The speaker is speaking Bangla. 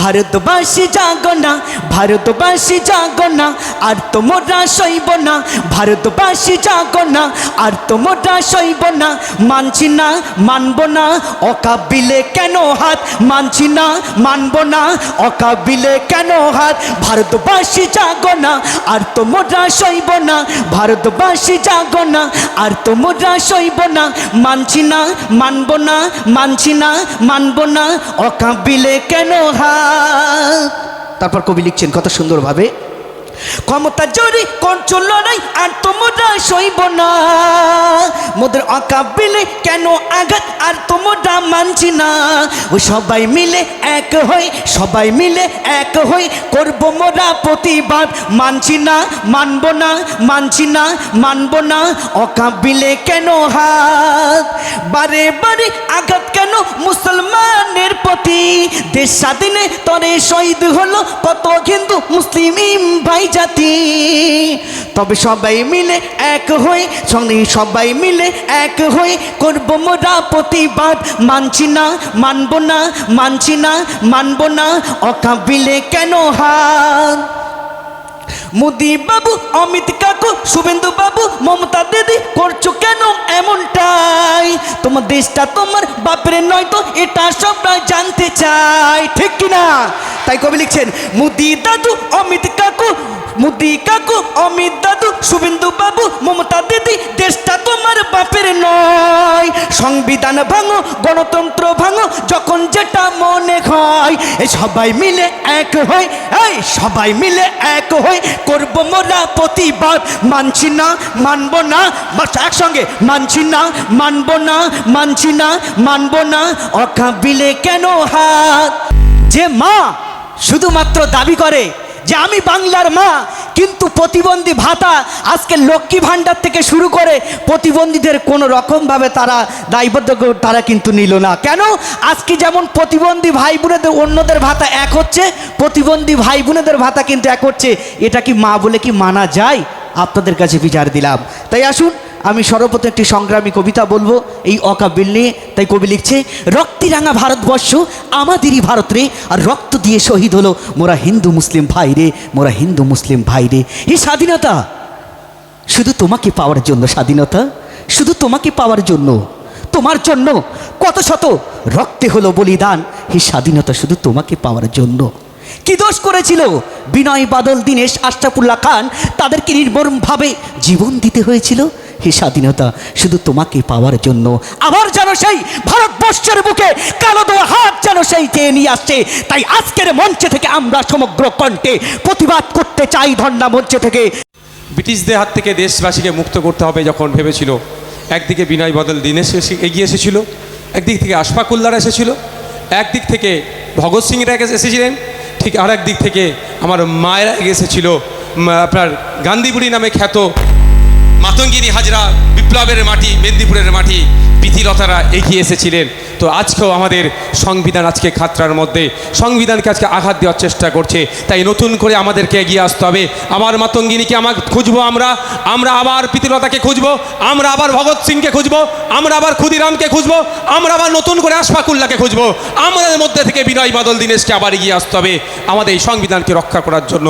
ভারতবাসী জাগো না, ভারতবাসী জাগো না, আর তোমরা সইব না। ভারতবাসী জাগো না, আর তোমরা সইব না। মানছি না, মানব না, অকাবিলে কেন হাত? মানছি না, মানব না, অকাবিলে কেন হাত? ভারতবাসী জাগো না, আর তোমরা সইব না। ভারতবাসী জাগো না, আর তোমরা সইব না। মানছি না, মানব না, মানছি না, মানব না, অকাবিলে কেন হাত? তারপর কবি লিখছেন, কত সুন্দরভাবে। ক্ষমতা জোরে করছ লড়াই, আর তোমরা সইব না। মোদের অকাবিলে কেন আঘাত, আর তোমরা মানছি না। ও সবাই মিলে এক হই, সবাই মিলে এক হই, করব মোরা প্রতিবাদ। মানছি না, মানব না, মানছি না, মানব না। অকাবিলে কেন হাত? বারে বারে আঘাত কেন মুসলমানের প্রতি দেশ স্বাধীনে, তরে শহীদ হলো কত হিন্দু মুসলিম ভাই জাতি। তবে সবাই মিলে এক হয়ে সঙ্গে সবাই মিলে এক হই, করব মোরা প্রতিবাদ। মানছি না, মানব না, মানছি না, মানব না, অকাবিলে কেন হাত মোদি বাবু, অমিত কাকু, শুভেন্দু বাবু, মমতা দিদি, করছ কেন এমনটাই। তোমার দেশটা তোমার বাপের নয় তো এটা সবাই জানতে চাই, ঠিক কিনা? তাই কবি লিখছেন, মোদি দাদু, অমিত কাকু, মোদি কাকু, অমিত দাদু, শুভেন্দু বাবু, মমতা দিদি, দেশটা তোমার বাপের নয়। সংবিধান ভাঙো, গণতন্ত্র ভাঙো, যখন যেটা মনে হয়, এই সবাই মিলে এক হই, এই সবাই মিলে এক হই প্রতিবার প্রতিবাদ মানছি না, মানব না। একসঙ্গে, মানছি না, মানব না, মানছি না, মানব না। অকাবিলে কেন হাত? যে মা শুধুমাত্র দাবি করে যে আমি বাংলার মা কিন্তু প্রতিবন্ধী ভাতা আজকে লক্ষ্মী ভাণ্ডার থেকে শুরু করে প্রতিবন্ধীদের কোনো রকমভাবে তারা দায়বদ্ধ তারা কিন্তু নিল না। কেন? আজকে যেমন প্রতিবন্ধী ভাই বোনেদের অন্যদের ভাতা এক হচ্ছে, প্রতিবন্ধী ভাই বোনেদের ভাতা কিন্তু এক হচ্ছে। এটা কি মা বলে কি মানা যায়? আপনাদের কাছে বিচার দিলাম। তাই আসুন আমি সর্বপ্রথম একটি সংগ্রামী কবিতা বলব এই অকাবিল নিয়ে। তাই কবি লিখছে, রক্তিরাঙা ভারতবর্ষ, আমাদেরই ভারত রে, আর রক্ত দিয়ে শহীদ হলো মোরা হিন্দু মুসলিম ভাই রে, মোরা হিন্দু মুসলিম ভাই রে। এই স্বাধীনতা, শুধু তোমাকে পাওয়ার জন্য স্বাধীনতা, শুধু তোমাকে পাওয়ার জন্য, তোমার জন্য কত শত রক্তে হলো বলিদান হে স্বাধীনতা শুধু তোমাকে পাওয়ার জন্য। কি দোষ করেছিল বিনয় বাদল, দীনেশ আশরাফুল্লাহ খান? তাদেরকে নির্মমভাবে জীবন দিতে হয়েছিল হে স্বাধীনতা, শুধু তোমাকে পাওয়ার জন্য। আবার যেন সেই ভারতবর্ষের বুকে কালো দোয়া হাত যেন সেই চেয়ে নিয়ে আসছে, তাই আজকের মঞ্চে থেকে আমরা সমগ্র কণ্ঠে প্রতিবাদ করতে চাই ধর্ণা মঞ্চে থেকে। ব্রিটিশদের হাত থেকে দেশবাসীকে মুক্ত করতে হবে যখন ভেবেছিল। একদিকে বিনয় বদল দীনেশ এগিয়ে এসেছিল, একদিক থেকে আশফাকুল্লারা এসেছিল, একদিক থেকে ভগৎ সিংরা এসেছিলেন, ঠিক আর দিক থেকে আমার মায়েরা এসেছিল আপনার গান্ধীবুড়ি নামে খ্যাত মাতঙ্গিনী হাজরা বিপ্লবের মাটি, মেদিনীপুরের মাটি প্রীতিলতারা এগিয়ে এসেছিলেন। তো আজকেও আমাদের সংবিধান আজকে খাতরার মধ্যে। সংবিধানকে আজকে আঘাত দেওয়ার চেষ্টা করছে। তাই নতুন করে আমাদেরকে এগিয়ে আসতে হবে। আমার মাতঙ্গিনীকে আমার খুঁজবো আমরা। আমরা আবার প্রীতিলতাকে খুঁজবো। আমরা আবার ভগৎ সিংকে খুঁজবো। আমরা আবার ক্ষুদিরামকে খুঁজবো। আমরা আবার নতুন করে আশফাকুল্লাকে খুঁজবো। আমাদের মধ্যে থেকে বিনয় বাদল দীনেশকে আবার এগিয়ে আসতে হবে। আমাদের এই সংবিধানকে রক্ষা করার জন্য।